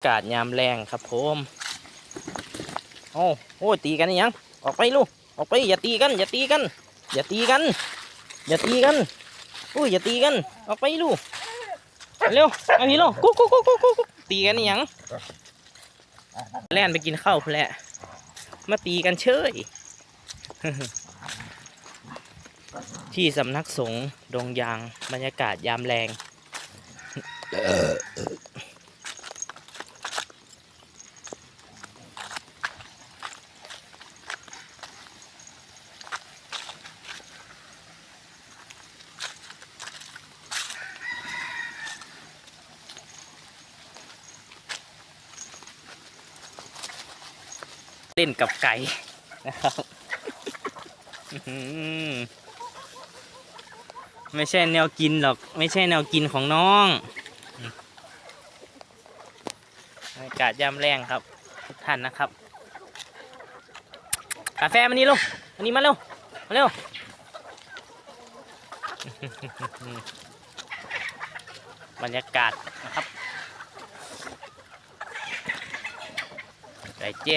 อากาศยามแรงครับผมโอ้โอ้ตีกันยัง ออกไปลูก ออกไปอย่าตีกัน อย่าตีกัน อย่าตีกัน อย่าตีกันอุ้ยอย่าตีกัน ออกไปลูก เร็วมาพี่ลูกกุ๊กกุ๊กกุ๊กกุ๊กตีกันยัง แล่นไปกินข้าวพุ่นแหละ มาตีกันเฉยที่สำนักสงฆ์ดงยางบรรยากาศยามแรง เล่นกับไก่นะครับไม่ใช่แนวกินหรอก ไม่ใช่แนวกินของน้องอากาศยามแรงครับทุกท่านนะครับ กาแฟมานี่ลูกมานี่มาเร็วมาเร็วบรรยากาศนะครับไก่เจ๊